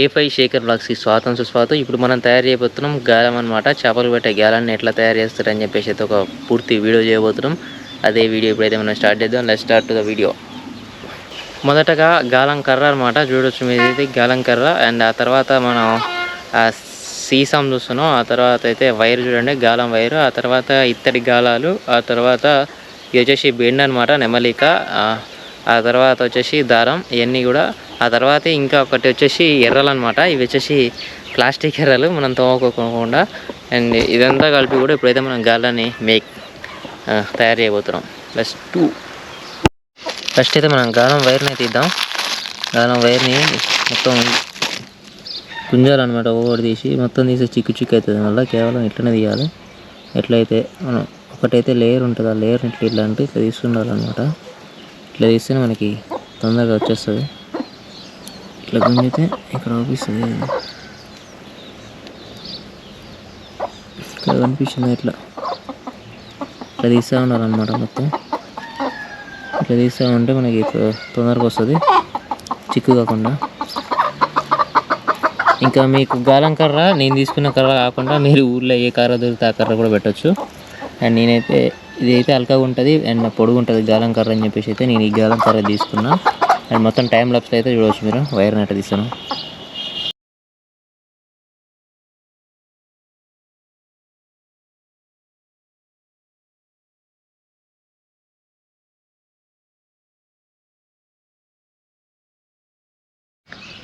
ఏ five Shekhar బ్లాగ్స్కి స్వాతం సుస్వాతం. ఇప్పుడు మనం తయారు చేయబోతున్నాం గాలం అనమాట చేపలు పెట్టే గాలాన్ని ఎట్లా తయారు చేస్తారని చెప్పేసి అయితే ఒక పూర్తి వీడియో చేయబోతున్నాం. అదే వీడియో ఇప్పుడైతే మనం స్టార్ట్ చేద్దాం. లెట్ స్టార్ట్ ద వీడియో మొదటగా గాలం కర్ర అనమాట చూడొచ్చు మీద గాలం కర్ర. అండ్ ఆ తర్వాత మనం ఆ సీసం చూస్తున్నాం. ఆ తర్వాత అయితే వైర్ చూడండి. గాలం వైరు. ఆ తర్వాత ఇత్తడి గాలాలు. ఆ తర్వాత ఇది వచ్చేసి బెండ్ అనమాట నెమలిక. ఆ తర్వాత వచ్చేసి దారం. ఇవన్నీ కూడా ఆ తర్వాత ఇంకా ఒకటి వచ్చేసి ఎర్రలు అనమాట ఇవి వచ్చేసి ప్లాస్టిక్ ఎర్రలు మనం తోముకోకుండా అండ్ ఇదంతా కలిపి కూడా ఇప్పుడైతే మనం గాలాన్ని మేక్ తయారు చేయబోతున్నాం. ప్లస్ టూ ఫస్ట్ అయితే మనం గాలం వైర్ని తీద్దాం గాలం వైర్ని మొత్తం గుంజాలన్నమాట. ఓవర్ తీసి మొత్తం తీసి చిక్కు చిక్కు అవుతుంది. మళ్ళీ కేవలం ఇట్లనే తీయాలి. ఎట్లయితే మనం ఒకటైతే లేయర్ ఉంటుంది. ఆ లేయర్ ఇట్లా ఇట్లా అంటే ఇట్లా తీసుకుండాలన్నమాట ఇట్లా తీస్తేనే మనకి తొందరగా వచ్చేస్తుంది. ఇట్లా గుంజితే ఇక్కడ అవుపిస్తుంది ఇక్కడ కనిపిస్తుంది ఇట్లా. ఇట్లా తీస్తూ ఉండాలన్నమాట మొత్తం. ఇట్లా తీస్తూ ఉంటే మనకి తొందరగా వస్తుంది. చిక్కు కాకుండా. ఇంకా మీకు గాలం కర్ర నేను తీసుకున్న కర్ర కాకుండా మీరు ఊర్లో ఏ కర్ర దొరికితే ఆ కర్ర కూడా పెట్టొచ్చు. అండ్ నేనైతే ఇది అయితే అల్కగా ఉంటుంది అండ్ పొడుగు ఉంటుంది గాలం కర్ర అని చెప్పేసి అయితే నేను ఈ గాలం కర్ర తీసుకున్నా. అండ్ మొత్తం టైం లాప్స్లో అయితే చూడవచ్చు మీరు. వైర్ నెట్ తీస్తాను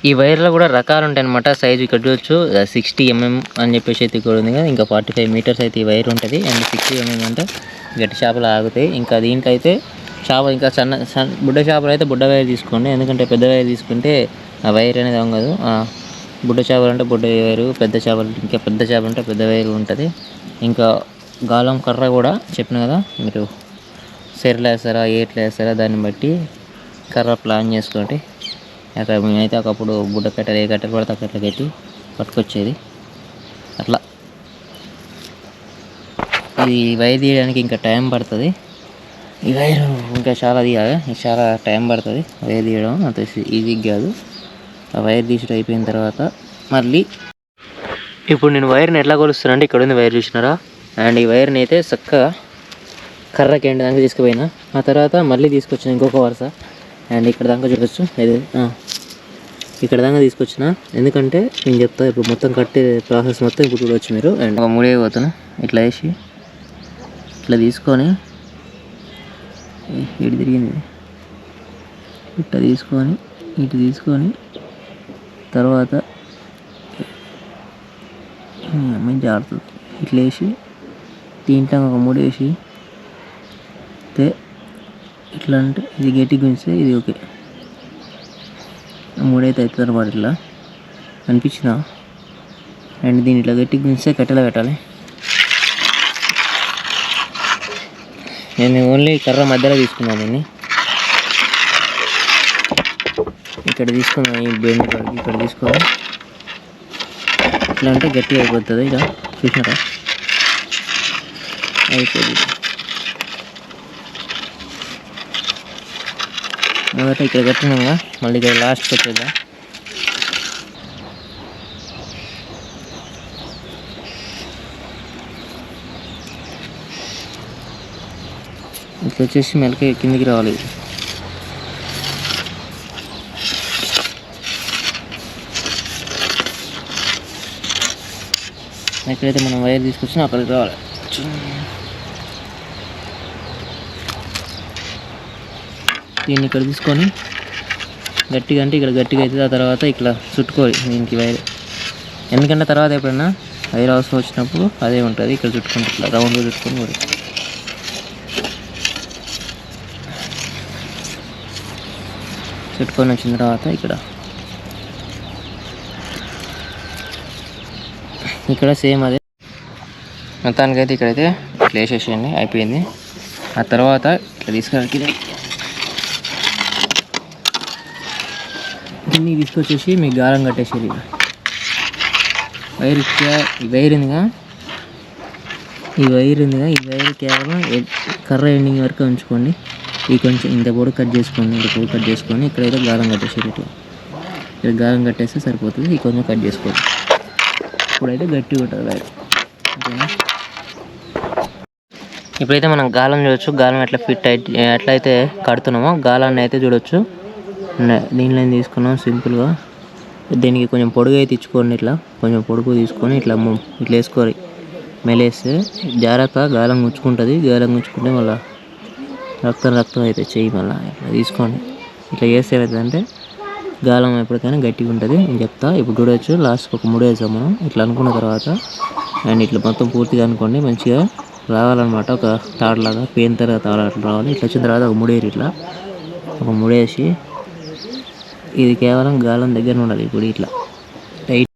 ఈ వైర్లో కూడా రకాలు ఉంటాయి అనమాట సైజు ఇక్కడ చూడొచ్చు. సిక్స్టీ ఎంఎం అని చెప్పేసి అయితే ఇక్కడ ఉంది కదా. ఇంకా ఫార్టీ ఫైవ్ మీటర్స్ అయితే ఈ వైర్ ఉంటుంది. అండ్ సిక్స్టీ ఎంఎం అంటే గట్టి చేపలు ఆగుతాయి. ఇంకా దీంట్లో అయితే చేప ఇంకా సన్న సన్న బుడ్డ చేపలు అయితే బుడ్డ వైర్ తీసుకోండి. ఎందుకంటే పెద్ద వైర్ తీసుకుంటే ఆ వైర్ అనేది అవ్వదు బుడ్డ చేపలు అంటే బుడ్డ వైరు పెద్ద చేపలు ఇంకా పెద్ద చేపలు అంటే పెద్ద వైరు ఉంటుంది. ఇంకా గాలం కర్ర కూడా చెప్పిన కదా మీరు సెర్లు వేస్తారా ఏట్లు వేస్తారా దాన్ని బట్టి కర్ర ప్లాన్ చేసుకోండి. అక్కడ మేమైతే ఒకప్పుడు బుడ్డ కట్టెలు ఏ కట్టెలు పడితే ఆ కట్టెలు కట్టి పట్టుకొచ్చేది. అట్లా. ఇది వైర్ తీయడానికి ఇంకా టైం పడుతుంది. వైర్ ఇంకా చాలా తీయాలి ఇది చాలా టైం పడుతుంది. వైర్ తీయడం అంత ఈజీగా కాదు. ఆ వైర్ తీసుడు అయిపోయిన తర్వాత మళ్ళీ ఇప్పుడు నేను వైర్ని ఎట్లా కొలుస్తానంటే ఇక్కడ ఉంది వైర్ చూసినారా? అండ్ ఈ వైర్ని అయితే చక్కగా కర్రకి ఎండ్ దాకా తీసుకుపోయినా. ఆ తర్వాత మళ్ళీ తీసుకొచ్చిన ఇంకొక వరుస. అండ్ ఇక్కడ దాకా చూడొచ్చు. ఇది ఇక్కడ దాకా తీసుకొచ్చిన. ఎందుకంటే నేను చెప్తా ఇప్పుడు మొత్తం కట్టే ప్రాసెస్ మొత్తం ఇప్పుడు చూడవచ్చు మీరు. అండ్ ఒక మూడే పోతున్నా ఇట్లా వేసి ఇట్లా తీసుకొని ఇటు తిరిగింది. ఇట్ట తీసుకొని ఇటు తీసుకొని తర్వాత మంచి ఆడుతుంది ఇట్లా వేసి దీంట్లో ఒక మూడు వేసి అయితే ఇట్లా అంటే ఇది గట్టి గుంచితే ఇది ఓకే. మూడైతే అవుతుంది అనమాట ఇట్లా. అనిపించిందా? అండ్ దీని ఇట్లా గట్టి గుంచితే కట్టెలో పెట్టాలి నేను ఓన్లీ కర్ర మధ్యలో తీసుకున్నాను దీన్ని ఇక్కడ తీసుకున్నాను ఈ బెండ్ కాడికి ఇక్కడ తీసుకున్నాను ఇట్లా అంటే గట్టిగా అయిపోతుంది ఇక చూసినారా? అయిపోయింది. మొదట ఇక్కడ కట్టినాక మళ్ళీ ఇక్కడ లాస్ట్ వచ్చేద్దాం ఇట్లా వచ్చేసి మెలక కిందికి రావాలి. ఎక్కడైతే మనం వైర్ తీసుకొచ్చినా అక్కడికి రావాలి. దీన్ని ఇక్కడ తీసుకొని గట్టిగా అంటే ఇక్కడ గట్టిగా అవుతుంది ఆ తర్వాత ఇట్లా చుట్టుకోవాలి దీనికి వైర్. ఎందుకంటే తర్వాత ఎప్పుడైనా వైర్ అవసరం వచ్చినప్పుడు అదే ఉంటుంది. ఇక్కడ చుట్టుకుంటే ఇట్లా రౌండ్గా చుట్టుకొని కూడా పెట్టుకొని వచ్చిన తర్వాత ఇక్కడ. ఇక్కడ సేమ్ అదే. మొత్తానికైతే ఇక్కడైతే ఇట్లా వేసేసేయండి అయిపోయింది. ఆ తర్వాత ఇట్లా తీసుకెళ్ళి దీన్ని తీసుకొచ్చేసి మీకు గారం కట్టేసేది వైర్ ఈ వైర్ ఉందిగా. ఈ వైర్ ఉందిగా ఈ వైర్ కేవలం కర్ర ఎండింగ్ వరకు ఉంచుకోండి. ఈ కొంచెం ఇంత పొడి కట్ చేసుకోండి ఇంత పొడి కట్ చేసుకొని ఇక్కడైతే గారం కట్టేసేది ఇట్లా. ఇక్కడ గాలం కట్టేస్తే సరిపోతుంది. ఇది కొంచెం కట్ చేసుకోవాలి. ఇప్పుడైతే గట్టిగా ఉంటుంది వైర్ ఓకేనా? ఇప్పుడైతే మనం గాలం చూడొచ్చు. గాలం ఎట్లా ఫిట్ అయితే ఎట్లయితే కడుతున్నామో గాలాన్ని అయితే చూడొచ్చు. దీనిలో తీసుకున్నాం? సింపుల్గా దీనికి కొంచెం పొడుగు అయితే ఇచ్చుకోండి ఇట్లా. కొంచెం పొడుగు తీసుకొని ఇట్లా ఇట్లా వేసుకోవాలి. మెలేస్తే జాగ్రత్త గాలం గుచ్చుకుంటుంది. గాలం గుచ్చుకుంటే మళ్ళీ రక్తం రక్తం అయితే చెయ్యి మళ్ళీ ఇట్లా తీసుకోండి. ఇట్లా చేస్తే ఏమవుతుందంటే గాలం ఎప్పటికైనా గట్టిగా ఉంటుంది. నేను చెప్తా ఇప్పుడు చూడవచ్చు లాస్ట్కి ఒక ముడి వేసాం మనం. ఇట్లా అనుకున్న తర్వాత అండ్ ఇట్లా మొత్తం పూర్తిగా అనుకోండి మంచిగా రావాలన్నమాట. ఒక తాడులాగా పెయిన్ తర్వాత తాడు అట్లా రావాలి. ఇట్లా వచ్చిన తర్వాత ఒక మూడేరు ఇట్లా ఒక మూడేసి ఇది కేవలం గాలం దగ్గర ఉండాలి ఇప్పుడు ఇట్లా. టైట్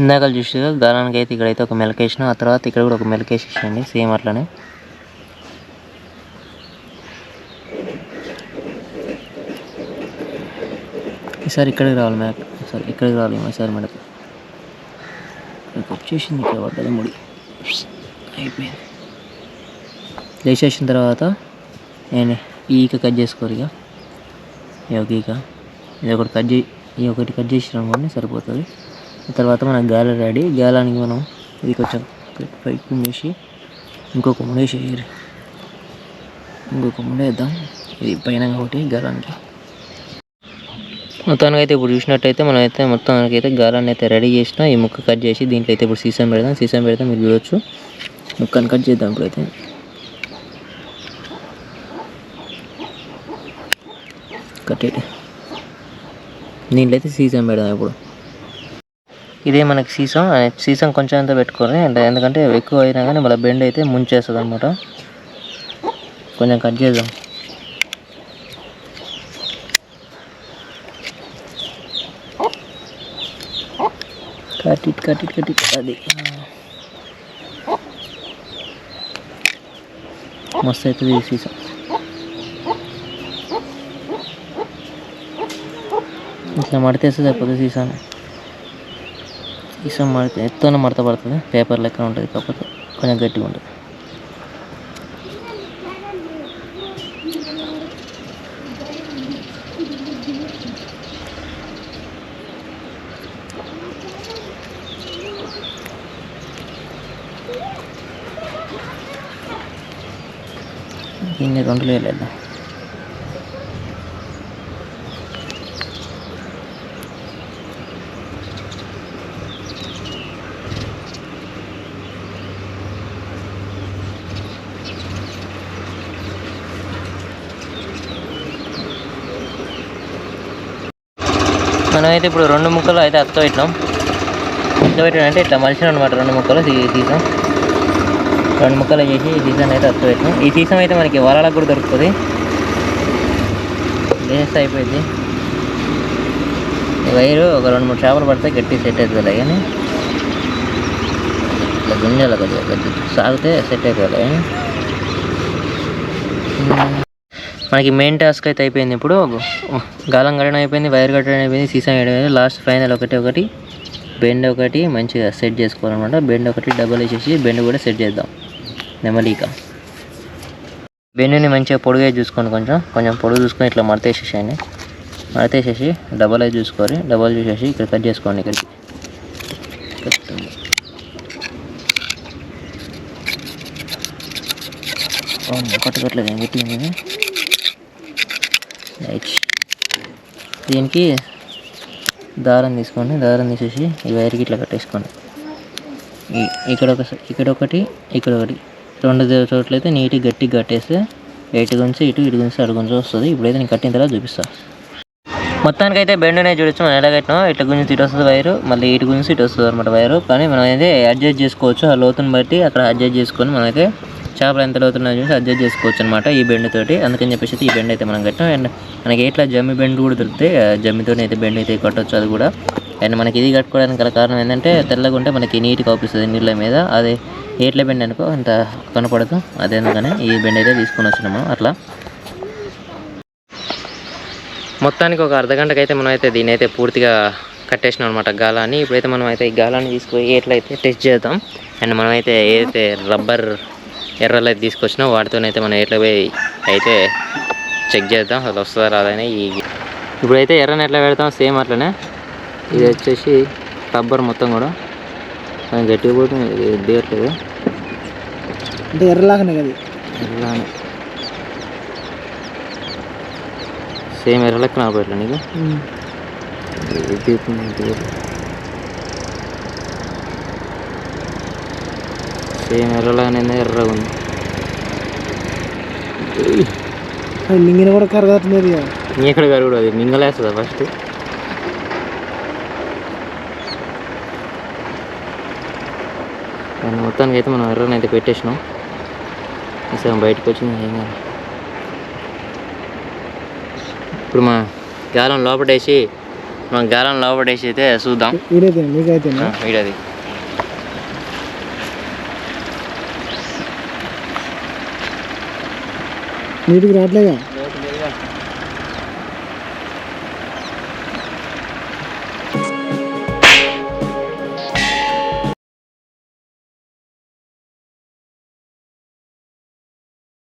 ఇందాక చూసి గాలానికి అయితే ఇక్కడైతే ఒక మెలకేసిన. ఆ తర్వాత ఇక్కడ కూడా ఒక మెలకేసేసండి సేమ్ అట్లనే. ఈసారి ఇక్కడికి రావాలి మ్యాక్ సారీ ఇక్కడికి రావాలి ఈసారి మేడం. ఇక్కడికి వచ్చేసింది ఇక్కడ పడ్డది ముడి. అయిపోయింది. లేచేసిన తర్వాత నేను ఈక కట్ చేసుకోరు ఇక. ఈ ఒక ఈక. ఇది ఒకటి కట్ చేయి ఈ ఒకటి కట్ చేసిన అనుకోండి సరిపోతుంది. తర్వాత మన గాలి రెడీ. గాలానికి మనం ఇది కొంచెం పైకి వేసి ఇంకొక ముడేసి ఇంకొక ముడేద్దాం ఇది పైన కాబట్టి గాలానికి. మొత్తానికి అయితే ఇప్పుడు చూసినట్టయితే మనం అయితే మొత్తానికి అయితే గాలాన్ని అయితే రెడీ చేసిన ఈ ముక్క కట్ చేసి దీంట్లో అయితే ఇప్పుడు సీసం పెడదాం. సీసం పెడితే మీరు చూడొచ్చు. ముక్కను కట్ చేద్దాం ఇప్పుడైతే కట్టేటి దీంట్లో అయితే సీసం పెడదాం ఇప్పుడు. ఇదే మనకి సీసం. సీసం కొంచెం అంతా పెట్టుకోవాలి. అంటే ఎందుకంటే ఎక్కువ అయినా కానీ మళ్ళీ బెండ్ అయితే ముంచేస్తుంది అనమాట కొంచెం కట్ చేద్దాం. Cut it cut it cut it అది. మస్తు అవుతుంది ఈ ఇట్లా మడితేస్తే సరిపోతుంది సీసాన్ని సీసా మడితే ఎత్తున మడత పడుతుంది. పేపర్ లెక్క ఉంటుంది కాకపోతే కొంచెం గట్టిగా ఉంటుంది. దీన్ని రెండు వేలు మనమైతే ఇప్పుడు రెండు ముక్కలు అయితే అత్త పెట్టినాం. అత్త పెట్టిన అంటే ఇట్లా మలిసిన అనమాట రెండు ముక్కలు తీసాం. రెండు ముక్కలు చేసి ఈ సీజన్ అయితే అత్త పెట్టినాం. ఈ సీజన్ అయితే మనకి వరాలకు కూడా దొరుకుతుంది. వేస్ట్ అయిపోయింది. వైరు ఒక రెండు మూడు చేపలు పడితే గట్టి సెట్ అవుతుంది కానీ ఇట్లా గుంజలు కొద్దిగా కొద్దిగా సాగితే సెట్ అవుతుంది కానీ మనకి మెయిన్ టాస్క్ అయితే అయిపోయింది ఇప్పుడు. గాలం కట్టడం అయిపోయింది వైర్ కట్టడం అయిపోయింది సీసా వేయడం అయిపోయింది. లాస్ట్ ఫైనల్ ఒకటి ఒకటి బెండ్ ఒకటి మంచిగా సెట్ చేసుకోవాలన్నమాట. బెండ్ ఒకటి డబుల్ వేసేసి బెండ్ కూడా సెట్ చేద్దాం. నెమలిక. బెన్నుని మంచిగా పొడుగా చూసుకోండి కొంచెం. కొంచెం పొడుగు చూసుకొని ఇట్లా మడతేసేసేయండి. మడతేసేసి డబల్ అయితే చూసుకోవాలి. డబల్ చూసేసి ఇక్కడ కట్ చేసుకోండి ఇక్కడికి. కట్టండి. ఓ, రైట్ దీనికి దారం తీసుకోండి. దారం తీసేసి ఈ వైర్కి ఇట్లా కట్టేసుకోండి. ఇక్కడ ఒక ఇక్కడ ఒకటి ఇక్కడ ఒకటి. రెండు చోట్ల అయితే నీట్గా గట్టిగా కట్టేస్తే ఇటు గురించి ఇటు ఇటు గురించి అటు గురించి వస్తుంది. ఇప్పుడైతే నేను కట్టిన తర్వాత చూపిస్తాను మొత్తానికి అయితే బెండునే చూడొచ్చు మనం ఎలా కట్టినా ఇటు గురించి ఇటు వస్తుంది వైరు మళ్ళీ ఇటు గురించి ఇటు వస్తుంది అనమాట వైరు. కానీ మనం అయితే అడ్జస్ట్ చేసుకోవచ్చు. ఆ లోతుని బట్టి అక్కడ అడ్జస్ట్ చేసుకొని మనం అయితే చేపలు ఎంత లోతున్నా చూసి అడ్జస్ట్ చేసుకోవచ్చు అనమాట ఈ బెండ్ తోటి అందుకని చెప్పేసి ఈ బెండ్ అయితే మనం కట్టాం అండ్ మనకి ఎట్లా జమ్మి బెండ్ కూడా దొరుకుతాయి. ఆ అయితే బెండ్ అయితే కట్టొచ్చు అది కూడా. అండ్ మనకి ఇది కట్టుకోవడానికి గల కారణం ఏంటంటే తెల్లగా ఉంటే మనకి నీట్గా అవుపిస్తుంది నీళ్ళ మీద. అది ఏట్ల బెండ్ అనుకో అంత కనపడదు. అదే అందుకనే ఈ బెండ్ అయితే తీసుకొని వచ్చినాము. అట్లా. మొత్తానికి ఒక అర్ధ గంటకి అయితే మనం అయితే దీని అయితే పూర్తిగా కట్టేసినాం అనమాట గాలాన్ని. ఇప్పుడైతే మనం అయితే ఈ గాలాన్ని తీసుకుపోయి ఎట్లయితే టెస్ట్ చేద్దాం. అండ్ మనమైతే ఏదైతే రబ్బర్ ఎర్రలు అయితే తీసుకొచ్చినా వాటితోనైతే మనం ఎట్లా పోయి అయితే చెక్ చేద్దాం. అసలు వస్తుందా రాదని ఈ ఇప్పుడైతే ఎర్రని ఎట్లా పెడతాం సేమ్ అట్లనే. ఇది వచ్చేసి రబ్బర్ మొత్తం కూడా. గట్టిగా పోతుంది ఇది దిగట్లేదు అంటే ఎర్రలాగానే కదా ఎర్రలానే సేమ్ ఎర్ర లెక్క నాపట్లే నీకు. సేమ్ ఎర్రలాగానే ఎర్రగా ఉంది. మింగిన కూడా కరగట్లేదు ఎక్కడ కరుగుడు అది మింగలేస్తుందా ఫస్ట్ దాన్ని మొత్తానికి అయితే మనం ఎర్రని అయితే పెట్టేసినాం. సగం బయటకు వచ్చింది ఏం కాదు. ఇప్పుడు మా గాలం లోపటేసి మనం గాలం లోపటేసి అయితే చూద్దాం. వీడది నీటికి రావట్లేగా